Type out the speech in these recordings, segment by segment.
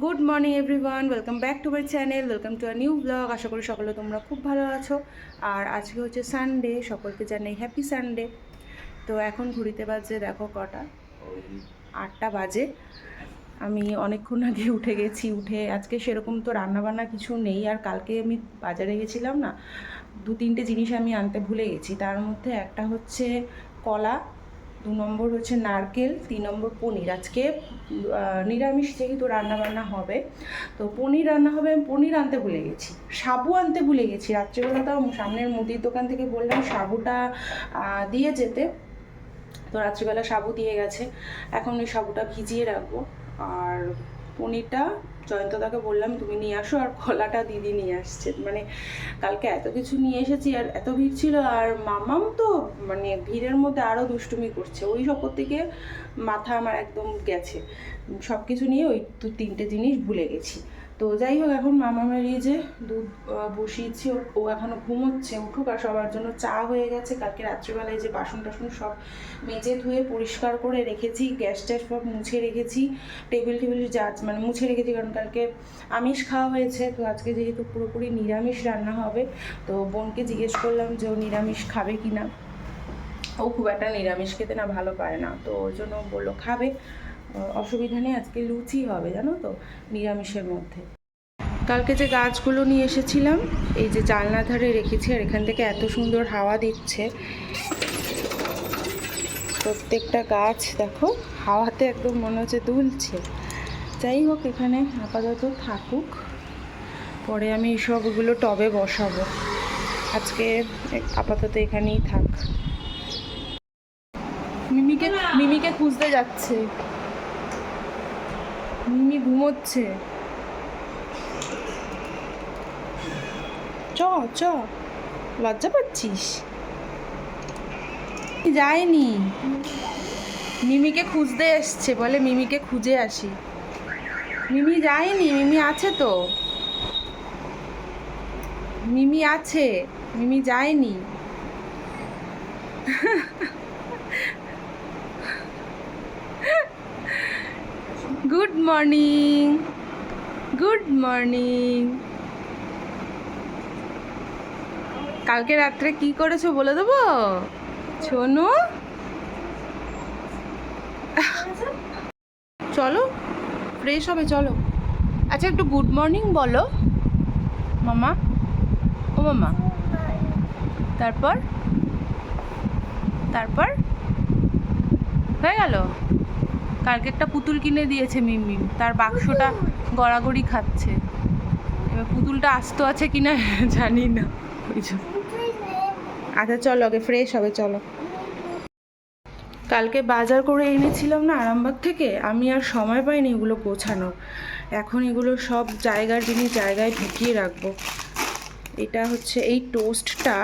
Good morning everyone welcome back to my channel welcome to a new blog আশা করি সকলে তোমরা খুব ভালো আছো। আর আজকে হচ্ছে সানডে সকলকে জানাই হ্যাপি সানডে তো এখন ঘুরিতে বাজে দেখো কটা? আটটা বাজে। আমি অনেকক্ষণ আগে উঠে গেছি, উঠে আজকে সেরকম তো রান্নাবান্না কিছু নেই। আর কালকে আমি বাজারে গেছিলাম না দু তিনটে জিনিস আমি আনতে ভুলে গেছি। তার মধ্যে একটা হচ্ছে কলা দু নম্বর হচ্ছে নারকেল, তিন নম্বর পনির। আজকে নিরামিষ যেহেতু রান্নাবান্না হবে, তো পনির রান্না হবে, আমি পনির আনতে ভুলে গেছি। সাবু আনতে ভুলে গেছি। রাত্রেবেলা তাও সামনের মুদির দোকান থেকে বললাম সাবুটা দিয়ে যেতে। তো রাত্রিবেলা সাবু দিয়ে গেছে। এখন ওই সাবুটা ভিজিয়ে রাখব। আর পনিরটা জয়ন্তদাকে বললাম, তুমি নিয়ে আসো আর কলাটা দিদি নিয়ে আসছে। মানে কালকে এত কিছু নিয়ে এসেছি আর এত ভিড় ছিল আর মামাম তো মানে ভিড়ের মধ্যে আরও দুষ্টুমি করছে। ওই সব থেকে মাথা আমার একদম গেছে। সব কিছু নিয়ে ওই দু তিনটে জিনিস ভুলে গেছি। তো যাই হোক, এখন মামামের এই যে দুধ বসিয়েছি, ও- ও এখনও ঘুমোচ্ছে, উঠুক আর সবার জন্য চা হয়ে গেছে। কালকে রাত্রিবেলায় যে বাসন টাসন সব মেজে ধুয়ে পরিষ্কার করে রেখেছি, গ্যাস ট্যাস সব মুছে রেখেছি, টেবিল টেবিল যা মানে মুছে রেখেছি, কারণ কালকে আমিষ খাওয়া হয়েছে, তো আজকে যেহেতু পুরোপুরি নিরামিষ রান্না হবে, তো বোনকে জিজ্ঞেস করলাম যে ও নিরামিষ খাবে কি না ও খুব একটা নিরামিষ খেতে না, ভালো পারে না, তো ওই জন্য বলল খাবে। অসুবিধা নেই, আজকে লুচি হবে, জানো তো, নিরামিষের মধ্যে। কালকে যে গাছগুলো নিয়ে এসেছিলাম, এই যে জানলা ধারে রেখেছি, আর এখান থেকে এত সুন্দর হাওয়া দিচ্ছে। প্রত্যেকটা গাছ, দেখো, হাওয়াতে একদম মনে হচ্ছে দুলছে। যাই হোক, এখানে আপাতত থাকুক। পরে আমি সবগুলো টবে বসাবো। আজকে আপাতত এখানেই থাক। মিমিকে মিমিকে খুঁজতে যাচ্ছে। মিমি ঘুমোচ্ছে। চ চ। লজ্জা পাচ্ছিস? যায়নি মিমিকে খুঁজতে এসছে বলে মিমিকে খুঁজে আসি। মিমি যায়নি মিমি আছে তো। মিমি আছে মিমি যায়নি। গুড মর্নিং গুড মর্নিং কালকে রাত্রে কি করেছ বলে দেবো? শোনো চলো ফ্রেশ হবে, চলো। আচ্ছা একটু গুড মর্নিং বলো। মামা? ও মামা। তারপর? তারপর? হয়ে গেল? কালকে একটা পুতুল কিনে দিয়েছে মিমি তার বাক্সটা গড়াগড়ি খাচ্ছে। এবার পুতুলটা আস্ত আছে কিনা জানি না। আচ্ছা চলো, আগে ফ্রেশ হবে, চলো। কালকে বাজার করে এনেছিলাম না আরামবাগ থেকে। আমি আর সময় পাইনি এগুলো গোছানোর। এখন এগুলো সব জায়গার জিনিস জায়গায় ঢুকিয়ে রাখব। এটা হচ্ছে এই টোস্টটা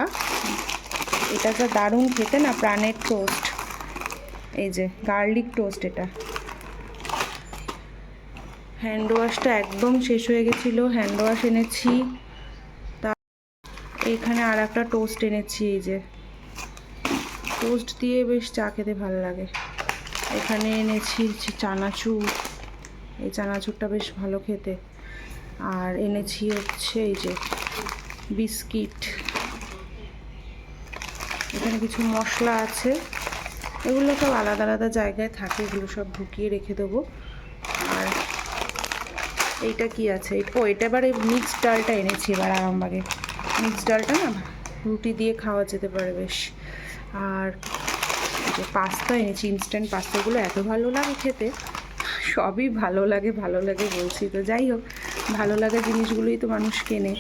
এটা যা দারুণ খেতে না, প্রাণের টোস্ট এই যে গার্লিক টোস্ট এটা। হ্যান্ড ওয়াশটা একদম শেষ হয়ে গেছিল, হ্যান্ড ওয়াশ এনেছি। তা এখানে আর একটা টোস্ট এনেছি, এই যে। টোস্ট দিয়ে বেশ চা খেতে ভালো লাগে। এখানে এনেছি চানাচুর। এই চানাচুরটা বেশ ভালো খেতে। আর এনেছি হচ্ছে এই যে বিস্কিট। এখানে কিছু মশলা আছে। এগুলো সব আলাদা আলাদা জায়গায় থাকে, এগুলো সব ঢুকিয়ে রেখে দেবো। এইটা কি আছে? ও, এটা এবারে মিক্স ডালটা এনেছি এবার আরামবাগে। মিক্স ডালটা না, রুটি দিয়ে খাওয়া যেতে পারে বেশ। আর যে পাস্তা এনেছি ইনস্ট্যান্ট পাস্তাগুলো এত ভালো লাগে খেতে, সবই ভালো লাগে ভালো লাগে বলছি তো। যাই হোক, ভালো লাগা জিনিসগুলোই তো মানুষ কেনে।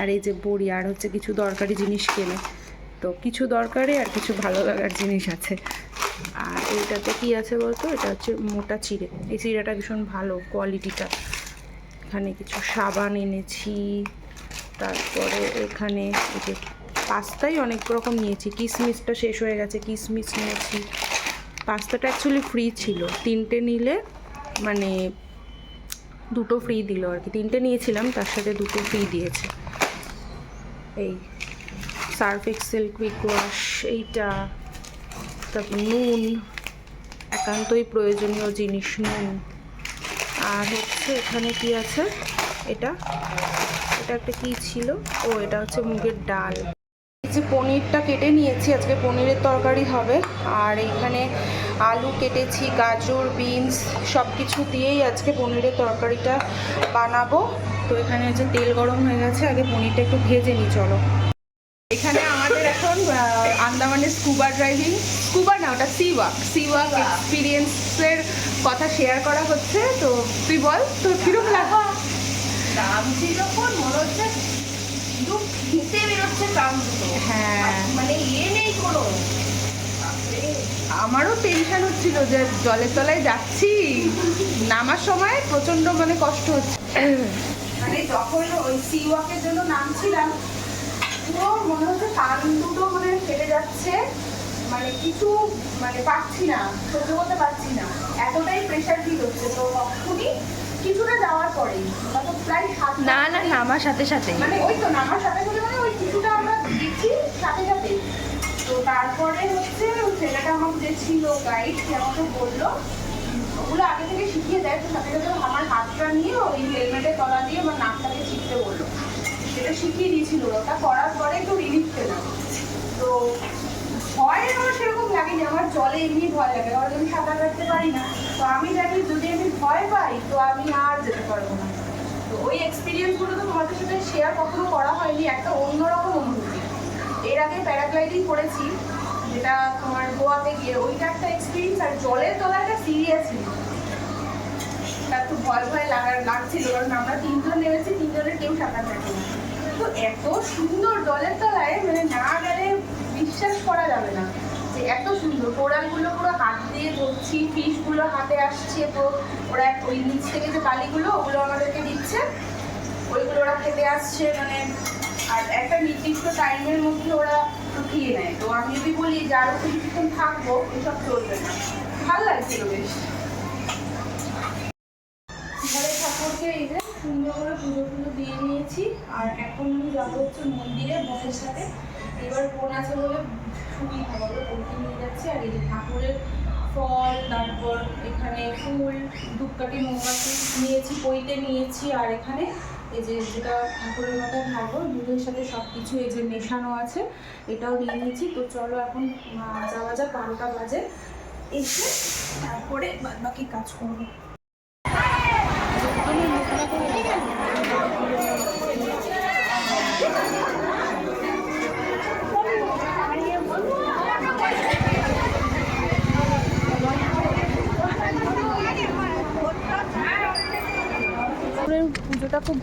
আর এই যে বড়ি, আর হচ্ছে কিছু দরকারি জিনিস কেনে। তো কিছু দরকারি আর কিছু ভালো লাগার জিনিস আছে। আর এইটাতে কি আছে বলতো? এটা হচ্ছে মোটা চিড়ে। এই চিড়েটা ভীষণ ভালো কোয়ালিটিটা এখানে কিছু সাবান এনেছি, তারপরে এখানে যে পাস্তাই অনেক রকম নিয়েছি। কিশমিশটা শেষ হয়ে গেছে কিশমিশ নিয়েছি। পাস্তাটা অ্যাকচুয়ালি ফ্রি ছিল। তিনটে নিলে মানে দুটো ফ্রি দিল আর কি। তিনটে নিয়েছিলাম, তার সাথে দুটো ফ্রি দিয়েছে। এই সার্ফ এক্সেল কুইক ওয়াশ, এইটা, তারপর নুন, একান্তই প্রয়োজনীয় জিনিস নুন। আর হচ্ছে এখানে কি আছে? এটা। এটা একটা কি ছিল? ও এটা হচ্ছে মুগের ডাল। এই যে পনিরটা কেটে নিয়েছি আজকে পনিরের তরকারি হবে। আর এখানে আলু কেটেছি গাজর বিনস সব কিছু দিয়েই আজকে পনিরের তরকারিটা বানাবো। তো এখানে হচ্ছে তেল গরম হয়ে গেছে আগে পনিরটা একটু ভেজে নিই চলো। এখানে আমাদের এখন আন্দামানের স্কুবা ড্রাইভিং স্কুবা না ওটা সি ওয়াক সি ওয়াক এক্সপিরিয়েন্সের কথা শেয়ার করা হচ্ছে তো তুই বল তোর কীরকম লাগা নামছি যখন মনে হচ্ছে দু ঘিতে বেরোচ্ছে দুটো। হ্যাঁ। মানে ইয়ে নেই কোনো। আমারও টেনশন হচ্ছিল যে জলের তলায় যাচ্ছি। নামার সময় প্রচণ্ড মানে কষ্ট হচ্ছে। মানে যখন ওই সি ওয়াকের জন্য নামছিলাম পুরো মনে হচ্ছে কান দুটো মানে ফেটে যাচ্ছে। মানে কিছু মানে পাচ্ছি না সহ্য করতে পারছি না। এতটাই প্রেশার ফিল হচ্ছে তো তখনই কিছুটা যাওয়ার ওটা প্রায় সাত না না নামার সাথে সাথে। মানে ওই তো নামার সাথে সাথে মানে ওই কিছুটা আমরা দিচ্ছি সাথে সাথে। তো তারপরে হচ্ছে ছেলেটা আমার যে ছিল গাইড সে আমাকে বলল ওগুলো আগে থেকে শিখিয়ে দেয় তো সাথে সাথে আমার হাতটা নিয়ে ওই হেলমেটের তলা দিয়ে আমার নাকটাকে শিখতে বলল। সেটা শিখিয়ে দিয়েছিল। ওটা করার পরে একটু রিলিফ পেলাম তো ভয় আমার সেরকম লাগেনি আমার জলে এমনি ভয় লাগে, কারণ আমি সাঁতার কাটতে পারি না। তো আমি জানি যদি আমি ভয় পাই, তো আমি আর যেতে পারব না। তো ওই এক্সপিরিয়েন্সগুলো তো তোমাদের সাথে শেয়ার কখনো করা হয়নি, একটা অন্যরকম অনুভূতি। এর আগে প্যারাগ্লাইডিং করেছি, যেটা তোমার গোয়াতে গিয়ে, ওইটা একটা এক্সপিরিয়েন্স আর জলের তলাটা সিরিয়াসলি তার তো ভয় ভয় লাগার লাগছিল, কারণ আমরা তিনজন নেমেছি, তিনজনের কেউ সাঁতার কাটে না তো এত সুন্দর জলের তলায় মানে না গেলে বিশ্বাস করা যাবে না। এত সুন্দর। কোরালগুলো পুরো হাত দিয়ে ধরছি, ফিশগুলো হাতে আসছে তো ওরা ওই নিচ থেকে যে বালিগুলো, ওগুলো আমাদেরকে দিচ্ছে। ওইগুলো ওরা খেতে আসছে মানে আর একটা নির্দিষ্ট টাইমের মধ্যে ওরা উঠিয়ে নেয়। তো আমি যদি বলি যে আরও কিছুক্ষণ থাকব এসব চলবে না। ভালো লাগছিল বেশ। এই যে সুন্দর করে দিয়ে নিয়েছি। আর এখন যাব হচ্ছে মন্দিরে বোনের সাথে। এবার বোন আছে বলে খুবই ভালো। নিয়ে আর এই যে ঠাকুরের ফল, তারপর এখানে ফুল, ধূপকাঠি, মোমবাতি নিয়েছি, পইতে নিয়েছি আর এখানে এই যে যেটা ঠাকুরের মাথায় ঢালবো দুধের সাথে সব কিছু এই যে মেশানো আছে, এটাও নিয়ে নিয়েছি। তো চলো এখন যাওয়া যাক, বারোটা বাজে। এসে তারপরে বাদ বাকি কাজ করব।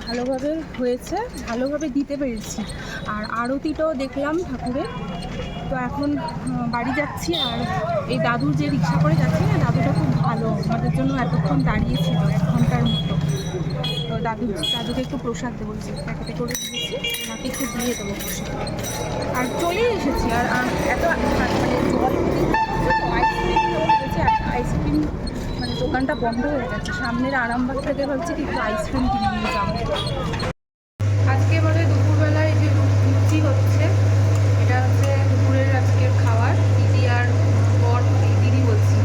ভালোভাবে হয়েছে, ভালোভাবে দিতে পেরেছি। আর আরতিটাও দেখলাম ঠাকুরের। তো এখন বাড়ি যাচ্ছি আর এই দাদুর যে রিক্সা করে যাচ্ছে না, দাদুটা খুব ভালো। আমাদের জন্য এতক্ষণ দাঁড়িয়েছিল, এক ঘণ্টার মতো। তো দাদু, দাদুকে একটু প্রসাদ দেবো, যে প্যাকেটে করে দিয়েছি। ওনাকে একটু দিয়ে দেবো প্রসাদ। আর চলেই এসেছি। আর এত মানে জল আইসক্রিম আইসক্রিম দোকানটা বন্ধ হয়ে গেছে। সামনের আরামবাগ থেকে ভাবছি কি একটু আইসক্রিম কিনে নিয়ে যাব। আজকে বলে দুপুরবেলায় যে লুচি হচ্ছে এটা হচ্ছে দুপুরের আজকের খাবার। দিদি আর বর এই দিদি বলছি।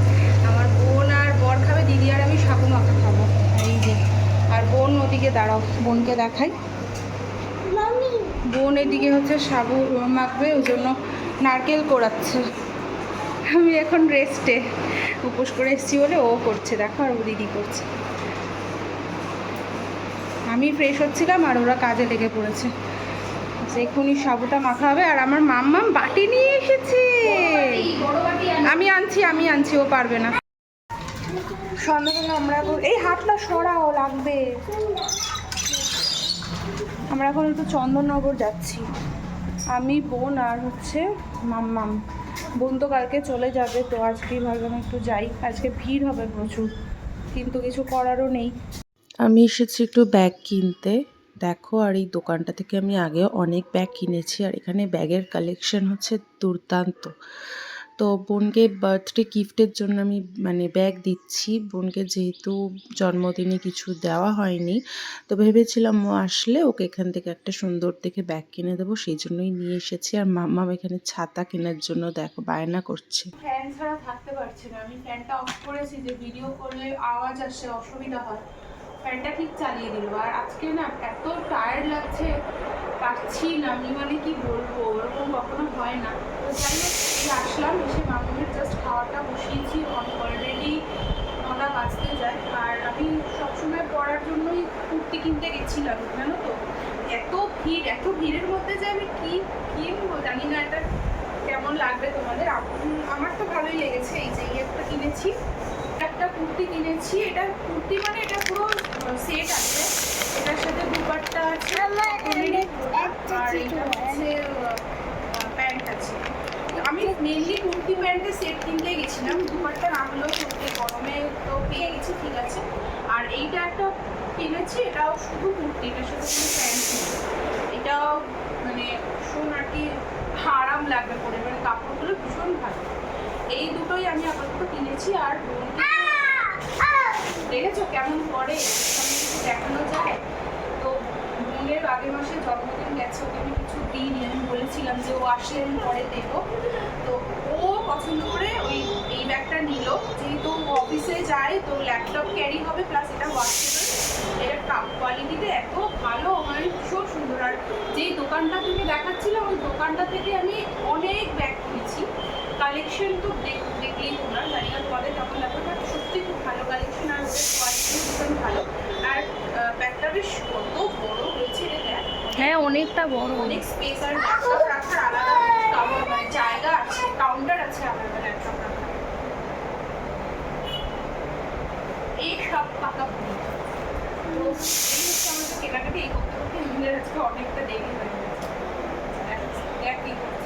আমার বোন আর বর খাবে দিদি আর আমি সাবু মাখা খাব। এই যে আর বোন ওদিকে দাঁড়াও বোনকে দেখাই। বোন এদিকে হচ্ছে সাবু মাখবে ওই জন্য নারকেল কোড়াচ্ছে। আমি এখন রেস্টে উপোস করে এসেছি বলে ও করছে, দেখো আর ও দিদি করছে। আমি ফ্রেশ হচ্ছিলাম আর ওরা কাজে লেগে পড়েছে। এক্ষুনি সাবুটা মাখা হবে আর আমার মাম্মাম বাটি নিয়ে এসেছে। আমি আনছি আমি আনছি, ও পারবে না। আমরা এই হাতটা সরাও, লাগবে। আমরা এখন একটু চন্দননগর যাচ্ছি। আমি, বোন আর হচ্ছে মাম্মাম। বোন তো কালকে চলে যাবে, তো আজকেই ভাবলাম একটু যাই। আজকে ভিড় হবে প্রচুর, কিন্তু কিছু করারও নেই। আমি এসেছি একটু ব্যাগ কিনতে। দেখো, আর এই দোকানটা থেকে আমি আগে অনেক ব্যাগ কিনেছি, আর এখানে ব্যাগের কালেকশন হচ্ছে দুর্দান্ত। তো বোনকে বার্থডে গিফটের জন্য আমি মানে ব্যাগ দিচ্ছি। বোনকে যেহেতু জন্মদিনে কিছু দেওয়া হয়নি, তো ভেবেছিলাম ও আসলে ওকে এখান থেকে একটা সুন্দর দেখে ব্যাগ কিনে দেবো, সেই জন্যই নিয়ে এসেছি। আর মাম্মাম এখানে ছাতা কেনার জন্য দেখো বায়না করছে। ফ্যান ছাড়া থাকতে পারছি না। আমি ফ্যানটা অফ করেছি যে ভিডিও করলে আওয়াজ আসে, অসুবিধা হয়। ফ্যানটা ঠিক চালিয়ে দিল। আর আজকে না এত টায়ার্ড লাগছে, পারছি না। আমি মানে কি বলব? ওরকম কখনো হয় না। আসলাম এসে মামুনের জাস্ট খাওয়াটা বসিয়েছি অলরেডি নটা বাজতে যায়। আর আমি সবসময় পড়ার জন্যই কুর্তি কিনতে গেছিলাম জানো তো? এত ভিড় এত ভিড়ের মধ্যে যে আমি কি কিনবো জানি না এটা কেমন লাগবে তোমাদের? আমার তো ভালোই লেগেছে এই যে এই একটা কিনেছি। একটা কুর্তি কিনেছি এটা কুর্তি মানে এটা পুরো সেট আছে। এটার সাথে দুপাট্টা আছে আর এটা হচ্ছে প্যান্ট আছে। মেনলি কুর্তি প্যান্টের সেট কিনতে গেছিলাম। দুপাট্টা না হলেও চলবে গরমে তো পেয়ে গেছি, ঠিক আছে। আর এইটা একটা কিনেছি, এটাও শুধু কুর্তি এটার সাথে কোনো প্যান্ট এটাও মানে ভীষণ আর কি আরাম লাগবে পরে মানে কাপড়গুলো ভীষণ ভালো। এই দুটোই আমি আপাতত কিনেছি, আর দেখেছ কেমন করে দেখানো যায়। তো বোনের আগের মাসে জন্মদিন গেছে, ওকে আমি দিইনি আমি বলেছিলাম যে ও আসলে আমি পরে দেবো। তো ও পছন্দ করে ওই, এই ব্যাগটা নিল। যেহেতু অফিসে যায়, তো ল্যাপটপ ক্যারি হবে, প্লাস এটা ওয়াশেবল এর কোয়ালিটিতে এত ভালো মানে ভীষণ সুন্দর। আর যেই দোকানটা থেকে দেখাচ্ছিলাম ওই দোকানটা থেকে আমি অনেক ব্যাগ কিনেছি। কালেকশন তো দেখ- দেখলেই তোমরা জানি না তোমাদের কেমন লাগবে সত্যি খুব ভালো কালেকশন আর ওদের কোয়ালিটি ভীষণ ভালো। আর ব্যাগটা বেশ কত বড় হয়েছে রে দেখ হ্যাঁ অনেকটা বড়। অনেক স্পেস আর রাখার আলাদা মানে জায়গা আছে কাউন্টার আছে আলাদা ল্যাপটপ রাখার পাকা পুরি তো এই আমাদের কেনাকাটি, এই করতে করতে আজকে অনেকটা দেরি হয়ে গেছে। দেখ কি করছে